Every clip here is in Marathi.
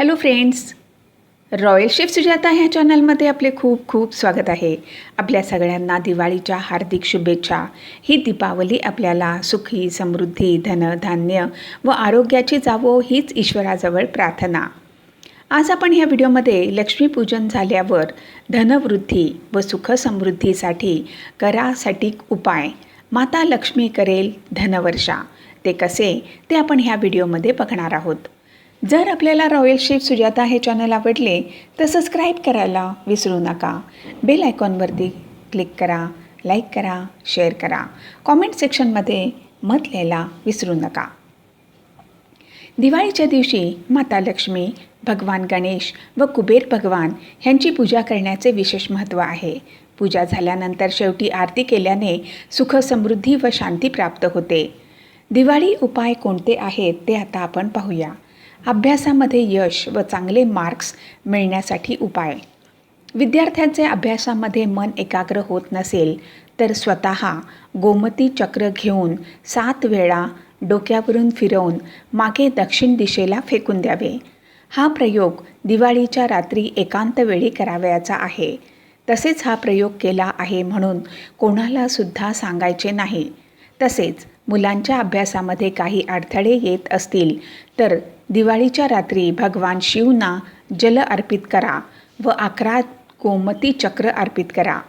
Hello friends royal chef Sujata ह्या चॅनलमध्ये आपले खूप खूप स्वागत आहे. आपल्या सगळ्यांना दिवाळीच्या हार्दिक शुभेच्छा. ही दीपावली आपल्याला सुखी समृद्धी धन धान्य व आरोग्याची जावो हीच ईश्वराजवळ प्रार्थना. आज आपण ह्या व्हिडिओमध्ये लक्ष्मीपूजन झाल्यावर धनवृद्धी व सुखसमृद्धीसाठी करा सटीक उपाय माता लक्ष्मी करेल धनवर्षा. ते कसे? ते आपण ह्या व्हिडिओमध्ये बघणार आहोत. जर आपल्याला रॉयल शेफ सुजाता हे चॅनल आवडले तर सबस्क्राईब करायला विसरू नका. बेल आयकॉनवरती क्लिक करा लाईक करा शेअर करा. कॉमेंट सेक्शनमध्ये मत लिहायला विसरू नका. दिवाळीच्या दिवशी माता लक्ष्मी भगवान गणेश व कुबेर भगवान ह्यांची पूजा करण्याचे विशेष महत्त्व आहे. पूजा झाल्यानंतर शेवटी आरती केल्याने सुख समृद्धी व शांती प्राप्त होते. दिवाळी उपाय कोणते आहेत ते आता आपण पाहूया. अभ्यासामध्ये यश व चांगले मार्क्स मिळण्यासाठी उपाय. विद्यार्थ्यांचे अभ्यासामध्ये मन एकाग्र होत नसेल तर स्वतः गोमती चक्र घेऊन सात वेळा डोक्यावरून फिरवून मागे दक्षिण दिशेला फेकून द्यावे. हा प्रयोग दिवाळीच्या रात्री एकांत वेळी करावयाचा आहे. तसेच हा प्रयोग केला आहे म्हणून कोणालासुद्धा सांगायचे नाही. तसेच मुलांच्या अभ्यासामध्ये काही अडथळे येत असतील तर दिवाळीच्या रात्री भगवान शिवना जल अर्पित करा व अकरा गोमती चक्र अर्पित करा.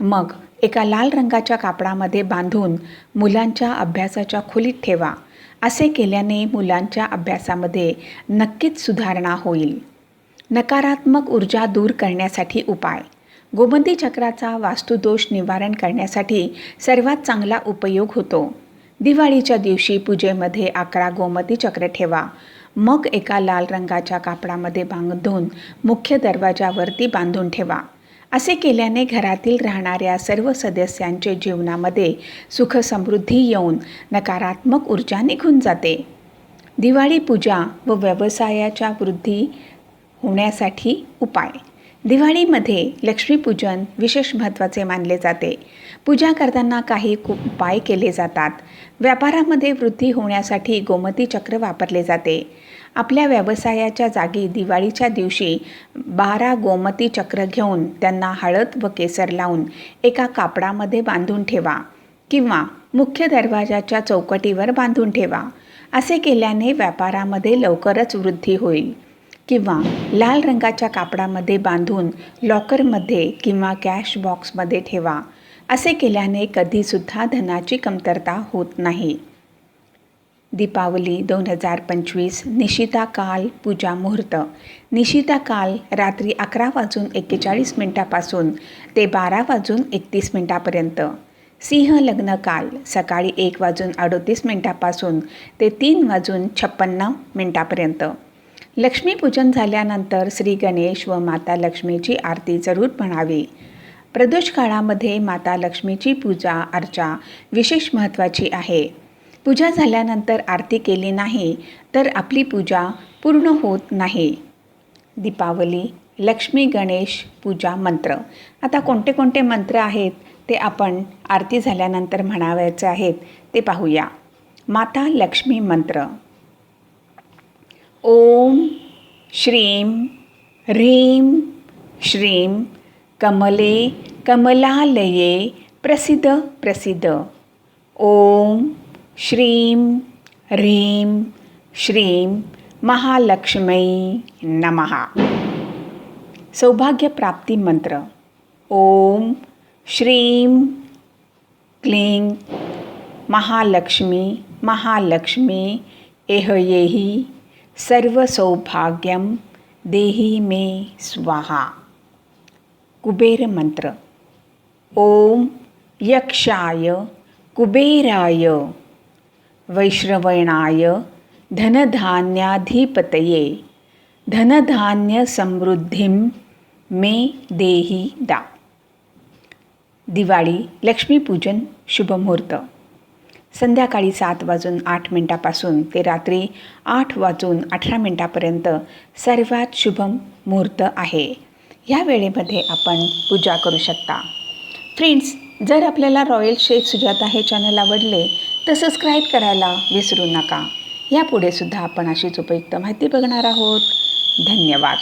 मग एका लाल रंगाच्या कापडामध्ये बांधून मुलांच्या अभ्यासाच्या खोलीत ठेवा. असे केल्याने मुलांच्या अभ्यासामध्ये नक्कीच सुधारणा होईल. नकारात्मक ऊर्जा दूर करण्यासाठी उपाय. गोमती चक्राचा वास्तुदोष निवारण करण्यासाठी सर्वात चांगला उपयोग होतो. दिवाळीच्या दिवशी पूजेमध्ये अकरा गोमती चक्र ठेवा. मग एका लाल रंगाच्या कापडामध्ये बांधून मुख्य दरवाजावरती बांधून ठेवा. असे केल्याने घरातील राहणाऱ्या सर्व सदस्यांचे जीवनामध्ये सुख समृद्धी येऊन नकारात्मक ऊर्जा निघून जाते. दिवाळी पूजा व व्यवसायाच्या वृद्धी होण्यासाठी उपाय. दिवाळीमध्ये लक्ष्मीपूजन विशेष महत्त्वाचे मानले जाते. पूजा करताना काही खूप उपाय केले जातात. व्यापारामध्ये वृद्धी होण्यासाठी गोमती चक्र वापरले जाते. आपल्या व्यवसायाच्या जागी दिवाळीच्या दिवशी बारा गोमती चक्र घेऊन त्यांना हळद व केसर लावून एका कापडामध्ये बांधून ठेवा किंवा मुख्य दरवाजाच्या चौकटीवर बांधून ठेवा. असे केल्याने व्यापारामध्ये लवकरच वृद्धी होईल. किंवा लाल रंगाच्या कापडामध्ये बांधून लॉकरमध्ये किंवा कॅश बॉक्समध्ये ठेवा. असे केल्याने कधीसुद्धा धनाची कमतरता होत नाही. दीपावली दोन हजार पंचवीस निशिता काल पूजा मुहूर्त. निशिता काल रात्री अकरा वाजून एक्केचाळीस मिनटापासून ते बारा वाजून एकतीस मिनटापर्यंत. सिंह लग्न काल सकाळी एक वाजून अडोतीस मिनटापासून ते तीन वाजून छप्पन्न मिनटापर्यंत. लक्ष्मीपूजन झाल्यानंतर श्री गणेश व माता लक्ष्मीची आरती जरूर म्हणावी. प्रदोष काळामध्ये माता लक्ष्मीची पूजा अर्चा विशेष महत्त्वाची आहे. पूजा झाल्यानंतर आरती केली नाही तर आपली पूजा पूर्ण होत नाही. दीपावली लक्ष्मी गणेश पूजा मंत्र. आता कोणते कोणते मंत्र आहेत ते आपण आरती झाल्यानंतर म्हणावायचे आहेत ते पाहूया. माता लक्ष्मी मंत्र. ओम श्रीं ह्रीं श्रीं कमले कमलालये प्रसिद्ध प्रसिद्ध। ओम श्रीं ह्रीं श्रीं महालक्ष्मै नमः। सौभाग्यप्राप्ती मंत्र। ओम श्रीं क्लीं महालक्ष्मी महालक्ष्मी एह एहयेही सर्व सौभाग्यम देही मे स्वाहा। कुबेर मंत्र ओम यक्षाय कुबेराय वैश्रवणाय धनधान्याधिपतये धनधान्य समृद्धिं मे देही दा। दिवाळी लक्ष्मीपूजन शुभमुहूर्त। संध्याकाळी सात वाजून आठ मिनटापासून ते रात्री आठ वाजून अठरा मिनटापर्यंत सर्वात शुभम मुहूर्त आहे. ह्या वेळेमध्ये आपण पूजा करू शकता. फ्रेंड्स जर आपल्याला रॉयल शेफ सुजाता हे चॅनल आवडले तर सबस्क्राईब करायला विसरू नका. यापुढे सुद्धा आपण अशीच उपयुक्त माहिती बघणार आहोत. धन्यवाद.